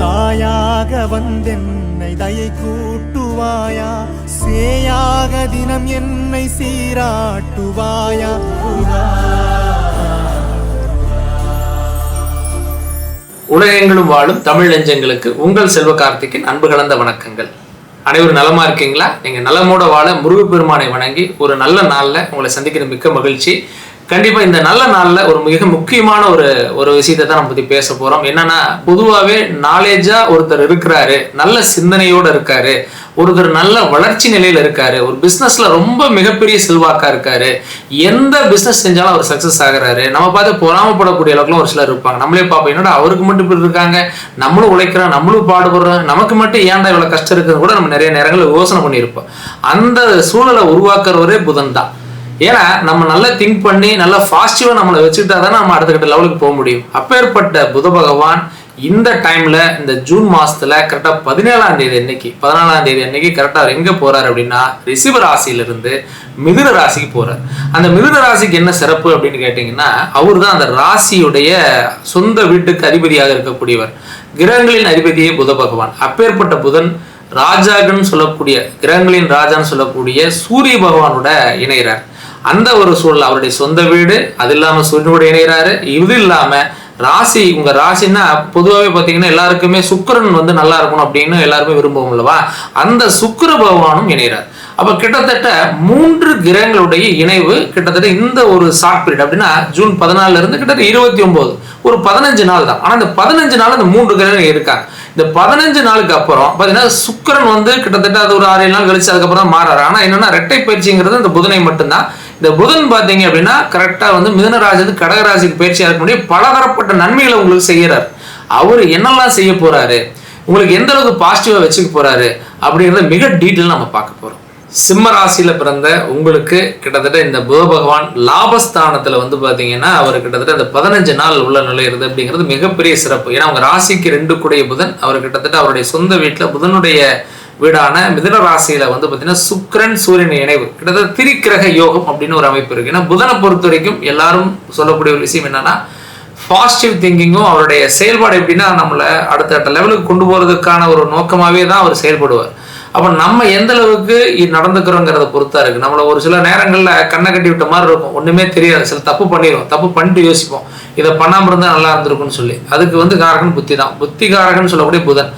தாயாக வந்தென்னை தயை கூட்டுவாயா? சேயாக தினம் என்னை சீராட்டுவாயா? உலகெங்கிலும் வாழும் தமிழ் நெஞ்சங்களுக்கு உங்கள் செல்வ கார்த்திக்கின் அன்பு கலந்த வணக்கங்கள். அனைவரும் நலமா இருக்கீங்களா? நீங்க நலமோட வாழ முருகப்பெருமானை வணங்கி ஒரு நல்ல நாள்ல உங்களை சந்திக்கிற மிக்க மகிழ்ச்சி. கண்டிப்பா இந்த நல்ல நாள்ல ஒரு மிக முக்கியமான ஒரு ஒரு விஷயத்தை தான் நம்ம பத்தி பேச போறோம். என்னன்னா பொதுவாகவே நாலேஜா ஒருத்தர் இருக்கிறாரு நல்ல சிந்தனையோட இருக்காரு ஒருத்தர் நல்ல வளர்ச்சி நிலையில இருக்காரு ஒரு பிசினஸ்ல ரொம்ப மிகப்பெரிய செல்வாக்கா இருக்காரு எந்த பிசினஸ் செஞ்சாலும் அவர் சக்சஸ் ஆகுறாரு. நம்ம பார்த்து பொறாமப்படக்கூடிய அளவுக்குலாம் ஒரு சிலர் இருப்பாங்க. நம்மளே பார்ப்போம் என்னடா அவருக்கு மட்டும் இப்படி இருக்காங்க நம்மளும் உழைக்கிறோம் நம்மளும் பாடுபடுறோம் நமக்கு மட்டும் ஏன்டா இவ்வளவு கஷ்டம் இருக்குன்னு கூட நம்ம நிறைய நேரங்களில் யோசனை பண்ணியிருப்போம். அந்த சூழலை உருவாக்குறவரே புதன் தான். ஏன்னா நம்ம நல்லா திங்க் பண்ணி நல்லா பாசிட்டிவா நம்மளை வச்சுக்கிட்டா தான் நம்ம அடுத்த கட்ட லெவலுக்கு போக முடியும். அப்பேற்பட்ட புத பகவான் இந்த டைம்ல இந்த ஜூன் மாசத்துல கரெக்டா பதினேழாம் தேதி அன்னைக்கு பதினாலாம் தேதி அன்னைக்கு கரெக்டா அவர் எங்க போறாரு அப்படின்னா ரிஷிப ராசியிலிருந்து மிதுன ராசிக்கு போறார். அந்த மிதுன ராசிக்கு என்ன சிறப்பு அப்படின்னு கேட்டீங்கன்னா அவர் தான் அந்த ராசியுடைய சொந்த வீட்டுக்கு அதிபதியாக இருக்கக்கூடியவர். கிரகங்களின் அதிபதியே புத பகவான். அப்பேற்பட்ட புதன் ராஜாகன்னு சொல்லக்கூடிய கிரகங்களின் ராஜான்னு சொல்லக்கூடிய சூரிய பகவானோட இணைகிறார் அந்த ஒரு சூழல் அவருடைய சொந்த வீடு அது இல்லாமல் சூரியனோடு இணைகிறாரு. இது இல்லாமல் ராசி உங்கள் ராசின்னா பொதுவாகவே பார்த்தீங்கன்னா எல்லாருக்குமே சுக்கிரன் வந்து நல்லா இருக்கணும் அப்படின்னு எல்லாருமே விரும்புவோம் அல்லவா? அந்த சுக்கர பகவானும் இணைகிறார். அப்போ கிட்டத்தட்ட மூன்று கிரகங்களுடைய இணைவு கிட்டத்தட்ட இந்த ஒரு ஷார்ட் பீரியட் அப்படின்னா ஜூன் பதினாலுல இருந்து கிட்டத்தட்ட இருபத்தி ஒன்பது. ஒரு பதினஞ்சு நாள் தான். ஆனால் இந்த பதினஞ்சு நாள் இந்த மூன்று கிரகங்கள் இருக்காங்க. இந்த பதினஞ்சு நாளுக்கு அப்புறம் பார்த்தீங்கன்னா சுக்கிரன் வந்து கிட்டத்தட்ட அது ஒரு ஆறு ஏழு நாள் கழிச்சு அதுக்கப்புறம் தான் மாறாரு. ஆனால் என்னன்னா ரெட்டை பயிற்சிங்கிறது இந்த புதனை மட்டும்தான். இந்த புதன் பார்த்தீங்க அப்படின்னா கரெக்டாக வந்து மிதனராஜது கடகராசிக்கு பயிற்சியாக இருக்க முடியும் பலதரப்பட்ட நன்மைகளை உங்களுக்கு செய்கிறார். அவர் என்னெல்லாம் செய்ய போகிறாரு உங்களுக்கு எந்த அளவுக்கு பாசிட்டிவாக வச்சுக்க போகிறாரு அப்படிங்கிறத மிக டீட்டெயில் நம்ம பார்க்க போகிறோம் சிம்ம ராசியில் பிறந்த உங்களுக்கு கிட்டத்தட்ட இந்த புத பகவான் லாபஸ்தானத்தில் வந்து பார்த்தீங்கன்னா அவர் கிட்டத்தட்ட அந்த பதினஞ்சு நாள் உள்ள நுழையிறது அப்படிங்கிறது மிகப்பெரிய சிறப்பு. ஏன்னா அவங்க ராசிக்கு ரெண்டு கூடிய புதன் அவர் கிட்டத்தட்ட அவருடைய சொந்த வீட்டில் புதனுடைய வீடான மிதன ராசியில வந்து பார்த்தீங்கன்னா சுக்கிரன் சூரியன் இணைவு. கிட்டத்தட்ட திரிக்கிரக யோகம் அப்படின்னு ஒரு அமைப்பு இருக்கு. ஏன்னா புதனை பொறுத்த வரைக்கும் எல்லாரும் சொல்லக்கூடிய ஒரு விஷயம் என்னன்னா பாசிட்டிவ் திங்கிங்கும் அவருடைய செயல்பாடு எப்படின்னா நம்மளை அடுத்த லெவலுக்கு கொண்டு போறதுக்கான ஒரு நோக்கமாகவே தான் அவர் செயல்படுவார். அப்போ நம்ம எந்த அளவுக்கு நடந்துக்கிறோங்கிறத பொறுத்தா இருக்கு. நம்மள ஒரு சில நேரங்களில் கண்ணை கட்டி விட்ட மாதிரி இருக்கும். ஒன்றுமே தெரியாது. சில தப்பு பண்ணிடுவோம் தப்பு பண்ணிட்டு யோசிப்போம். இதை பண்ணாமல் இருந்தால் நல்லா இருந்திருக்கும்னு சொல்லி. அதுக்கு வந்து காரகன் புத்தி தான். புத்தி காரகன் சொல்லக்கூடிய புதன்.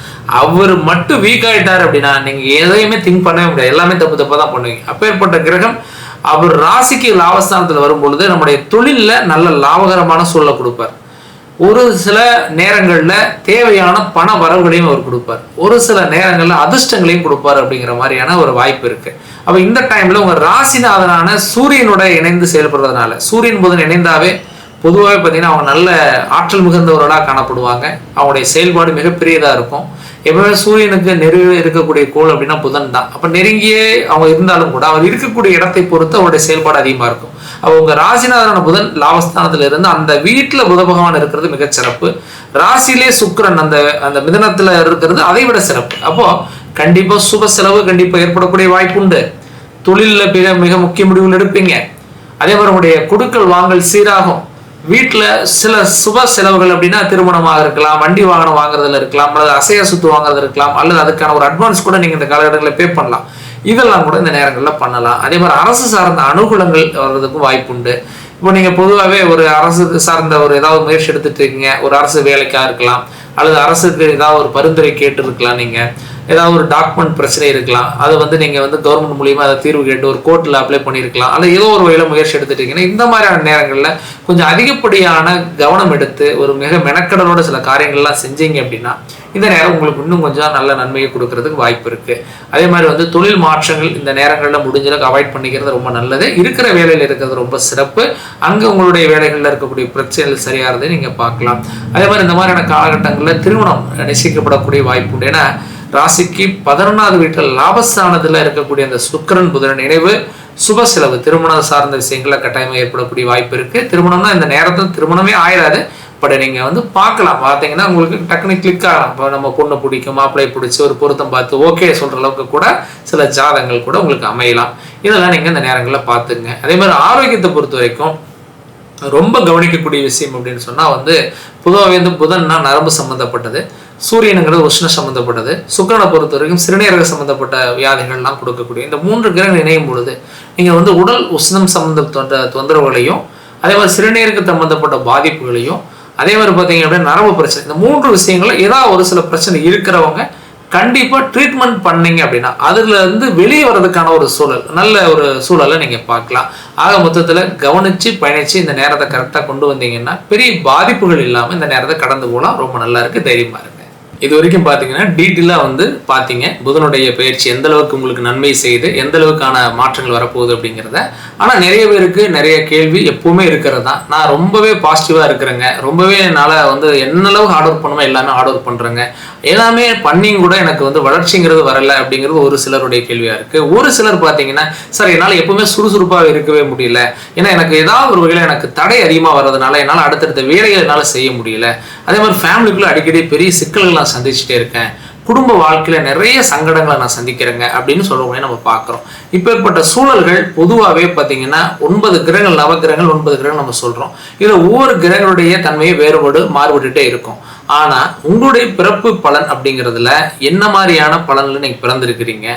அவர் மட்டும் வீக் ஆகிட்டார் அப்படின்னா நீங்கள் எதையுமே திங்க் பண்ணவே முடியாது. எல்லாமே தப்பு தப்பாக தான் பண்ணுவீங்க. அப்பேற்பட்ட கிரகம் அவர் ராசிக்கு லாபஸ்தானத்தில் வரும் பொழுது நம்முடைய தொழிலில் நல்ல லாபகரமான சூழலை கொடுப்பார். ஒரு சில நேரங்களில் தேவையான பண வரவுகளையும் அவர் கொடுப்பார். ஒரு சில நேரங்களில் அதிர்ஷ்டங்களையும் கொடுப்பார் அப்படிங்கிற மாதிரியான ஒரு வாய்ப்பு இருக்கு. அப்போ இந்த டைம்ல உங்கள் ராசிநாதனான சூரியனோட இணைந்து செயல்படுறதுனால சூரியன் புதன் இணைந்தாவே பொதுவாகவே பார்த்தீங்கன்னா அவங்க நல்ல ஆற்றல் மிகுந்தவர்களாக காணப்படுவாங்க. அவங்களுடைய செயல்பாடு மிகப்பெரியதாக இருக்கும். எப்பவுமே சூரியனுக்கு நெருங்கி இருக்கக்கூடிய கோள் அப்படின்னா புதன் தான். அப்போ நெருங்கியே அவங்க இருந்தாலும் கூட அவர் இருக்கக்கூடிய இடத்தை பொறுத்து அவருடைய செயல்பாடு அதிகமாக இருக்கும். அப்போ உங்கள் ராசிநாதனான புதன் லாபஸ்தானத்தில் இருந்து அந்த வீட்டில் புத பகவான் இருக்கிறது மிகச் சிறப்பு. ராசியிலே சுக்கிரன் அந்த அந்த மிதனத்தில் இருக்கிறது அதை விட சிறப்பு. அப்போது கண்டிப்பாக சுப செலவு கண்டிப்பாக ஏற்படக்கூடிய வாய்ப்பு உண்டு. தொழிலில் மிக மிக முக்கிய முடிவுகள் எடுப்பீங்க. அதே மாதிரி உங்களுடைய கொடுக்கல் வாங்கல் சீராகும். வீட்டில் சில சுப செலவுகள் அப்படின்னா திருமணமாக இருக்கலாம் வண்டி வாகனம் வாங்குறதுல இருக்கலாம் அல்லது அசைய சுத்து வாங்குறது இருக்கலாம் அல்லது அதுக்கான ஒரு அட்வான்ஸ் கூட நீங்கள் இந்த காலகட்டங்களில் பே பண்ணலாம். இதெல்லாம் கூட இந்த நேரங்களில் பண்ணலாம். அதே மாதிரி அரசு சார்ந்த அனுகூலங்கள் வர்றதுக்கும் வாய்ப்பு உண்டு இப்போ நீங்கள் பொதுவாகவே ஒரு அரசு சார்ந்த ஒரு ஏதாவது முயற்சி எடுத்துட்டு இருக்கீங்க. ஒரு அரசு வேலைக்காக இருக்கலாம். அல்லது அரசுக்கு ஏதாவது ஒரு பரிந்துரை கேட்டு இருக்கலாம் நீங்கள் ஏதாவது ஒரு டாக்குமெண்ட் பிரச்சனை இருக்கலாம். அதை வந்து நீங்கள் வந்து கவர்மெண்ட் மூலியமாக அதை தீர்வு கேட்டு ஒரு கோர்ட்டில் அப்ளை பண்ணியிருக்கலாம். அல்லது ஏதோ ஒரு வகையில் முயற்சி எடுத்துட்டீங்கன்னா இந்த மாதிரியான நேரங்களில் கொஞ்சம் அதிகப்படியான கவனம் எடுத்து ஒரு மிக மெனக்கடலோட சில காரியங்கள்லாம் செஞ்சீங்க அப்படின்னா இந்த நேரம் உங்களுக்கு இன்னும் கொஞ்சம் நல்ல நன்மையை கொடுக்கறதுக்கு வாய்ப்பு இருக்குது அதே மாதிரி வந்து தொழில் மாற்றங்கள் இந்த நேரங்களில் முடிஞ்சளவுக்கு அவாய்ட் பண்ணிக்கிறது ரொம்ப நல்லது. இருக்கிற வேலையில் இருக்கிறது ரொம்ப சிறப்பு. அங்கே உங்களுடைய வேலைகளில் இருக்கக்கூடிய பிரச்சனைகள் சரியாகிறதை நீங்கள் பார்க்கலாம். அதே மாதிரி இந்த மாதிரியான காலகட்டங்களில் திருமணம் நிச்சயிக்கப்படக்கூடிய வாய்ப்பு உண்டு. ஏன்னா ராசிக்கு பதினொன்றாவது வீட்டில் லாபஸ்தானத்தில் இருக்கக்கூடிய அந்த சுக்கிரன் புதன் நினைவு சுப செலவு திருமணம் சார்ந்த விஷயங்கள கட்டாயமாக ஏற்படக்கூடிய வாய்ப்பு இருக்குது திருமணம்னா இந்த நேரத்தில் திருமணமே ஆயிடாது பட் நீங்கள் வந்து பார்க்கலாம். பார்த்தீங்கன்னா உங்களுக்கு டக்குனு கிளிக் ஆகலாம். இப்போ நம்ம பொண்ணு பிடிக்கும் மாப்பிள்ளை பிடிச்சி ஒரு பொருத்தம் பார்த்து ஓகே சொல்கிற அளவுக்கு கூட சில ஜாதங்கள் கூட உங்களுக்கு அமையலாம். இதெல்லாம் நீங்கள் இந்த நேரங்களில் பார்த்துங்க அதே மாதிரி ஆரோக்கியத்தை பொறுத்த வரைக்கும் ரொம்ப கவனிக்கக்கூடிய விஷயம் அப்படின்னு சொன்னால் வந்து பொதுவாகவே வந்து புதன்னா நரம்பு சம்மந்தப்பட்டது சூரியனுங்கிறது உஷ்ண சம்மந்தப்பட்டது சுக்கரனை பொறுத்த வரைக்கும் சிறுநீரக சம்மந்தப்பட்ட வியாதிகள்லாம் கொடுக்கக்கூடிய இந்த மூன்று கிரகங்கள் இணையும் பொழுது நீங்கள் வந்து உடல் உஷ்ணம் சம்மந்த தொந்தரவுகளையும் அதே மாதிரி சிறுநீருக்கு சம்மந்தப்பட்ட பாதிப்புகளையும் அதே மாதிரி பார்த்தீங்க அப்படின்னா நரம்பு பிரச்சனை. இந்த மூன்று விஷயங்களும் ஏதாவது ஒரு சில பிரச்சனை இருக்கிறவங்க கண்டிப்பாக ட்ரீட்மெண்ட் பண்ணீங்க அப்படின்னா அதுலேருந்து வெளியே வர்றதுக்கான ஒரு சூழல் நல்ல ஒரு சூழலை நீங்கள் பார்க்கலாம். ஆக மொத்தத்தில் கவனித்து பயணித்து இந்த நேரத்தை கரெக்டாக கொண்டு வந்தீங்கன்னா பெரிய பாதிப்புகள் இல்லாமல் இந்த நேரத்தை கடந்து போகலாம். ரொம்ப நல்லா இருக்குது தைரியமாக இருக்குது இது வரைக்கும் பார்த்தீங்கன்னா டீட்டெயிலாக வந்து பார்த்தீங்க புதனுடைய பயிற்சி எந்த அளவுக்கு உங்களுக்கு நன்மை செய்து எந்த அளவுக்கான மாற்றங்கள் வரப்போகுது அப்படிங்கிறத. ஆனால் நிறைய பேருக்கு நிறைய கேள்வி எப்பவுமே இருக்கிறது தான். நான் ரொம்பவே பாசிட்டிவாக இருக்கிறேங்க. ரொம்பவே என்னால் வந்து என்னளவு அளவுக்கு ஹார்ட் ஒர்க் பண்ணுமோ எல்லாமே ஹார்ட் ஒர்க் பண்ணுறேங்க எல்லாமே பண்ணியும் கூட எனக்கு வந்து வளர்ச்சிங்கிறது வரல அப்படிங்கிறது ஒரு சிலருடைய கேள்வியாக இருக்குது ஒரு சிலர் பார்த்தீங்கன்னா சார் என்னால் எப்பவுமே சுறுசுறுப்பாக இருக்கவே முடியல. ஏன்னா எனக்கு ஏதாவது ஒரு வகையில் எனக்கு தடை அதிகமாக வர்றதுனால என்னால் அடுத்தடுத்த வேலைகள் என்னால் செய்ய முடியல. அதே மாதிரி ஃபேமிலிக்குள்ளே அடிக்கடி பெரிய சிக்கல்கள் நான் சந்திச்சுட்டே இருக்கேன். குடும்ப வாழ்க்கையில் நிறைய சங்கடங்களை நான் சந்திக்கிறேங்க அப்படின்னு சொல்லக்கூடிய நம்ம பார்க்குறோம். இப்பேற்பட்ட சூழல்கள் பொதுவாகவே பார்த்தீங்கன்னா ஒன்பது கிரகங்கள் நவகிரகங்கள் ஒன்பது கிரகங்கள் நம்ம சொல்கிறோம் இதில் ஒவ்வொரு கிரகங்களுடைய தன்மையை வேறுபாடு மாறுபட்டுட்டே இருக்கும். ஆனால் உங்களுடைய பிறப்பு பலன் அப்படிங்கிறதுல என்ன மாதிரியான பலனில் நீங்கள் பிறந்திருக்கிறீங்க?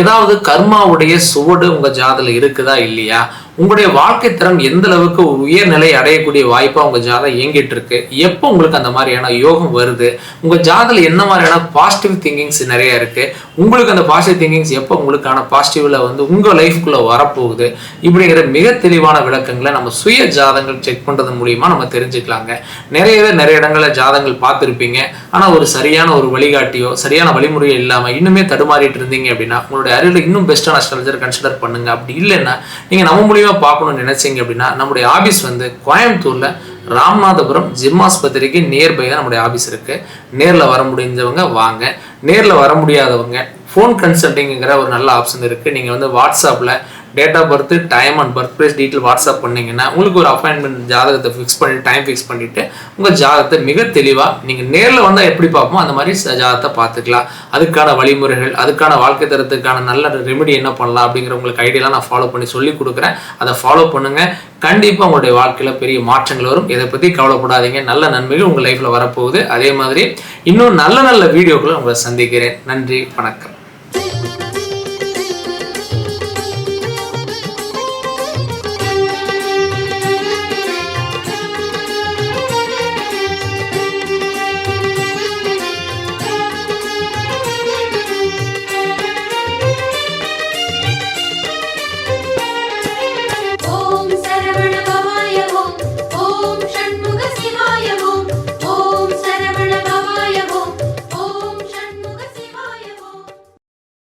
ஏதாவது கர்மாவுடைய சுவடு உங்கள் ஜாதில் இருக்குதா இல்லையா? உங்களுடைய வாழ்க்கை தரம் எந்த அளவுக்கு உயர்நிலை அடையக்கூடிய வாய்ப்பாக உங்கள் ஜாதகம் இயங்கிட்டு இருக்கு எப்போ உங்களுக்கு அந்த மாதிரியான யோகம் வருது? உங்கள் ஜாதல என்ன மாதிரியான பாசிட்டிவ் திங்கிங்ஸ் நிறைய இருக்கு? உங்களுக்கு அந்த பாசிட்டிவ் திங்கிங்ஸ் எப்போ உங்களுக்கான பாசிட்டிவில் வந்து உங்கள் லைஃப்குள்ளே வரப்போகுது? இப்படிங்கிற மிக தெளிவான விளக்கங்களை நம்ம சுய ஜாதங்கள் செக் பண்ணுறது மூலியமா நம்ம தெரிஞ்சுக்கலாங்க. நிறைய பேர் நிறைய இடங்களில் ஜாதங்கள் பார்த்துருப்பீங்க. ஆனால் ஒரு சரியான ஒரு வழிகாட்டியோ சரியான வழிமுறையோ இல்லாமல் இன்னுமே தடுமாறிட்டு இருந்தீங்க அப்படின்னா உங்களுடைய அறிவில் இன்னும் பெஸ்ட்டான அஸ்ட்ராலஜர் கன்சிடர் பண்ணுங்க. அப்படி இல்லைன்னா நீங்கள் நம்ம மூலியமா பார்க்கணும்னு நினைச்சீங்க அப்படின்னா நம்முடைய ஆபீஸ் வந்து கோயம்புத்தூர்ல ராமநாதபுரம் ஜிம் ஆஸ்பத்திரிக்கு நியர்பை தான் நம்முடைய ஆபீஸ் இருக்கு. நேர்ல வர முடிஞ்சவங்க வாங்க. நேர்ல வர முடியாதவங்க ஃபோன் கன்சல்டிங்கிற ஒரு நல்ல ஆப்ஷன் இருக்கு. நீங்க வந்து வாட்ஸ்அப்ல date of birth time and birth place detail WhatsApp பண்ணிங்கன்னா உங்களுக்கு ஒரு அப்பாயின்மெண்ட் ஜாதகத்தை ஃபிக்ஸ் பண்ணி டைம் ஃபிக்ஸ் பண்ணிவிட்டு உங்கள் ஜாதகத்தை மிக தெளிவாக நீங்கள் நேரில் வந்தால் எப்படி பார்ப்போமோ அந்த மாதிரி ச- ஜாதகத்தை பார்த்துக்கலாம். அதுக்கான வழிமுறைகள் அதுக்கான வாழ்க்கை தரத்துக்கான நல்ல ரெமெடி என்ன பண்ணலாம் அப்படிங்கிற உங்களுக்கு ஐடியாலாம் நான் ஃபாலோ பண்ணி சொல்லி கொடுக்குறேன். அதை ஃபாலோ பண்ணுங்கள் கண்டிப்பாக உங்களுடைய வாழ்க்கையில் பெரிய மாற்றங்கள் வரும். இதை பற்றி கவலைப்படாதீங்க. நல்ல நன்மைகள் உங்கள் லைஃப்பில் வரப்போகுது. அதே மாதிரி இன்னும் நல்ல நல்ல வீடியோக்களை உங்களை சந்திக்கிறேன். நன்றி வணக்கம்.